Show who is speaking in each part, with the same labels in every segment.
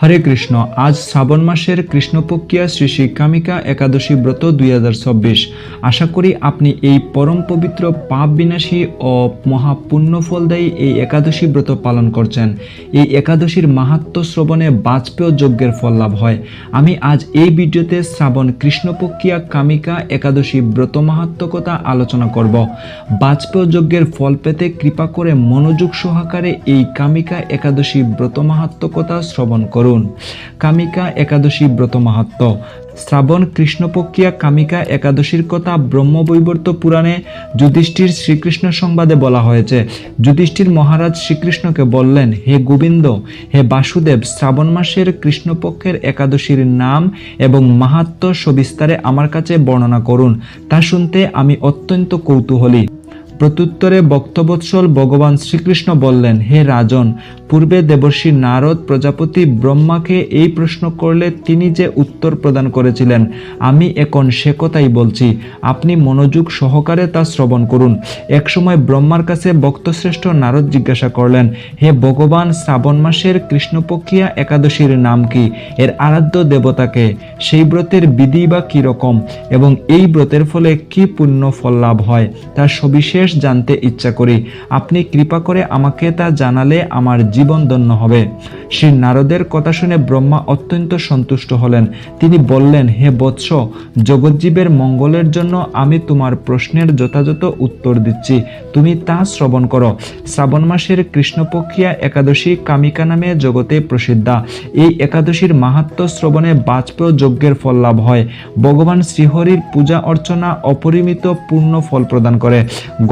Speaker 1: হরে কৃষ্ণ, আজ শ্রাবণ মাসের কৃষ্ণপক্ষিয়া শ্রী শ্রী কামিকা একাদশী ব্রত দুই হাজার চব্বিশ। আশা করি আপনি এই পরম পবিত্র পাপ বিনাশী ও মহাপুণ্যফলদায়ী এই একাদশী ব্রত পালন করছেন। এই একাদশীর মাহাত্ম শ্রবণে বাজপেয় যজ্ঞের ফল লাভ হয়। আমি আজ এই ভিডিওতে শ্রাবণ কৃষ্ণপক্ষিয়া কামিকা একাদশী ব্রত মাহাত্মকতা আলোচনা করব। বাজপেয় যজ্ঞের ফল পেতে কৃপা করে মনোযোগ সহকারে এই কামিকা একাদশী ব্রত মাহাত্মকতা শ্রবণ করুন। কামিকা একাদশী ব্রত মাহাত্ম শ্রাবণ কৃষ্ণপক্ষিয়া কামিকা একাদশীর কথা ব্রহ্মবৈবর্ত পুরাণে যুধিষ্ঠির শ্রীকৃষ্ণ সংবাদে বলা হয়েছে। যুধিষ্ঠির মহারাজ শ্রীকৃষ্ণকে বললেন, হে গোবিন্দ, হে বাসুদেব, শ্রাবণ মাসের কৃষ্ণপক্ষের একাদশীর নাম এবং মাহাত্ম সবিস্তারে আমার কাছে বর্ণনা করুন। তা শুনতে আমি অত্যন্ত কৌতূহলী। প্রত্যুত্তরে বক্তবৎসল ভগবান শ্রীকৃষ্ণ বললেন, হে রাজন, পূর্বে দেবর্ষী নারদ প্রজাপতি ব্রহ্মাকে এই প্রশ্ন করলে তিনি যে উত্তর প্রদান করেছিলেন, আমি এখন সে কথাই বলছি। আপনি মনোযোগ সহকারে তা শ্রবণ করুন। একসময় ব্রহ্মার কাছে বক্তশ্রেষ্ঠ নারদ জিজ্ঞাসা করলেন, হে ভগবান, শ্রাবণ মাসের কৃষ্ণপক্ষিয়া একাদশীর নাম কি? এর আরাধ্য দেবতাকে সেই ব্রতের বিধি বা কি রকম? এবং এই ব্রতের ফলে কি পুণ্য ফল লাভ হয়? তার সবিশেষ জানতে ইচ্ছা করি। আপনি কৃপা করে আমাকে তা জানালে আমার জীবন ধন্য হবে। শ্রী নারদের কথা শুনে ব্রহ্মা অত্যন্ত সন্তুষ্ট হলেন। তিনি বললেন, হে বৎস, জগজ্জীবের মঙ্গলের জন্য আমি তোমার প্রশ্নের যথাযথ উত্তর দিচ্ছি। তুমি তা শ্রবণ করো। শ্রাবণ মাসের কৃষ্ণপক্ষিয়া একাদশী কামিকা নামে জগতে প্রসিদ্ধা। এই একাদশীর মাহাত্ম শ্রবণে বাজপেয় যজ্ঞের ফল লাভ হয়। ভগবান শ্রীহরির পূজা অর্চনা অপরিমিত পূর্ণ ফল প্রদান করে।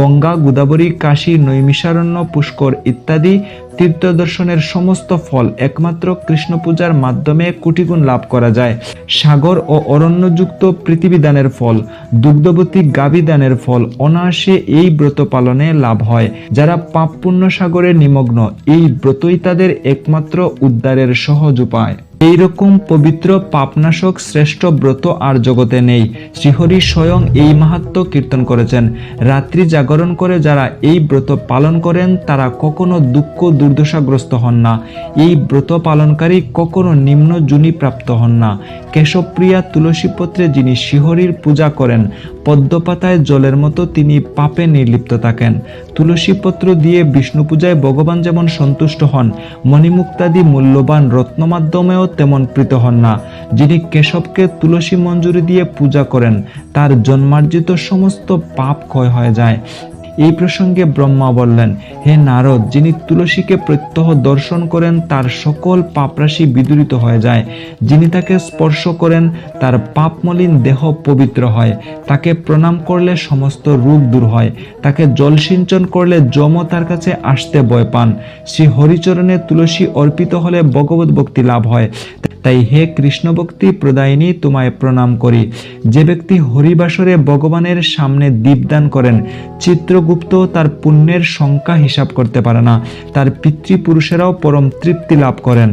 Speaker 1: গঙ্গা, গোদাবরী, কাশী, নৈমিষারণ্য, পুষ্কর ইত্যাদি তীর্থ দর্শনের সমস্ত ফল একমাত্র কৃষ্ণ পূজার মাধ্যমে কোটিগুণ লাভ করা যায়। সাগর ও অরণ্যযুক্ত পৃথিবী দানের ফল, দুগ্ধবতী গাভী দানের ফল অনায়াসে এই ব্রত পালনে লাভ হয়। যারা পাপ পুণ্য সাগরে নিমগ্ন, এই ব্রতই তাদের একমাত্র উদ্ধারের সহজ উপায়। এইরকম পবিত্র পাপনাশক শ্রেষ্ঠ ব্রত আর জগতে নেই। শ্রীহরি স্বয়ং এই মাহাত্ম কীর্তন করেছেন। রাত্রি জাগরণ করে যারা এই ব্রত পালন করেন, তারা কখনো দুঃখ দুর্দশাগ্রস্ত হন না। এই ব্রত পালনকারী কখনো নিম্ন জুনি প্রাপ্ত হন না। কেশবপ্রিয়া তুলসীপত্রে যিনি শিহরির পূজা করেন, পদ্মপাতায় জলের মতো তিনি পাপে নির্লিপ্ত থাকেন। তুলসীপত্র দিয়ে বিষ্ণু পূজায় ভগবান যেমন সন্তুষ্ট হন, মণিমুক্তাদি মূল্যবান রত্ন মাধ্যমেও তেমন প্রীত হন না, যিনি কেশবকে তুলসী মঞ্জুরি দিয়ে পূজা করেন, তার জন্মার্জিত সমস্ত পাপ ক্ষয় হয়ে যায়। এই প্রসঙ্গে ব্রহ্মা বললেন, হে নারদ, যিনি তুলসীকে প্রত্যহ দর্শন করেন, তার সকল পাপরাশি বিদূরিত হয়ে যায়। যিনি তাকে স্পর্শ করেন, তার পাপমলিন দেহ পবিত্র হয়। তাকে প্রণাম করলে সমস্ত রূপ দূর হয়। তাকে জল সিঞ্চন করলে যম তার কাছে আসতে ভয় পান। শ্রী হরিচরণে তুলসী অর্পিত হলে ভগবত ভক্তি লাভ হয়। তাই হে কৃষ্ণ ভক্তি প্রদায়িনী, তোমায় প্রণাম করি। যে ব্যক্তি হরিবাসরে ভগবানের সামনে দীপদান করেন, চিত্রগুপ্ত তার পুণ্যের সংখ্যা হিসাব করতে পারে না। তার পিতৃপুরুষেরাও পরম তৃপ্তি লাভ করেন।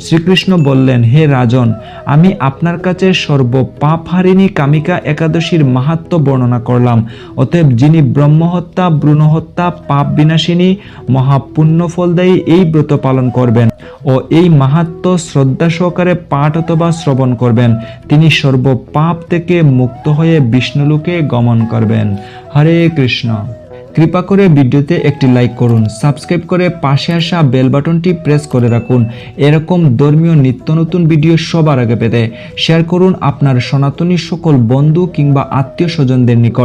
Speaker 1: শ্রীকৃষ্ণ বললেন, হে রাজন, আমি আপনার কাছে সর্ব পাপহারিণী কামিকা একাদশীর মাহাত্ম বর্ণনা করলাম। অতএব যিনি ব্রহ্মহত্যা, ভ্রূণহত্যা, পাপ বিনাশিনী মহাপুণ্যফলদায়ী এই ব্রত পালন করবেন। ও এই মাহাত্ম শ্রদ্ধা সহকারে পাঠ অথবা শ্রবণ করবেন। তিনি সর্ব পাপ থেকে মুক্ত হয়ে বিষ্ণুলোকে গমন করবেন। হরে কৃষ্ণ। কৃপা করে ভিডিওতে একটি লাইক করুন, সাবস্ক্রাইব করে পাশে আসা বেল বাটনটি প্রেস করে রাখুন। এরকম ধর্মীয় নিত্য নতুন ভিডিও সবার আগে পেতে শেয়ার করুন আপনার সনাতনী সকল বন্ধু কিংবা আত্মীয় স্বজনদের নিকট।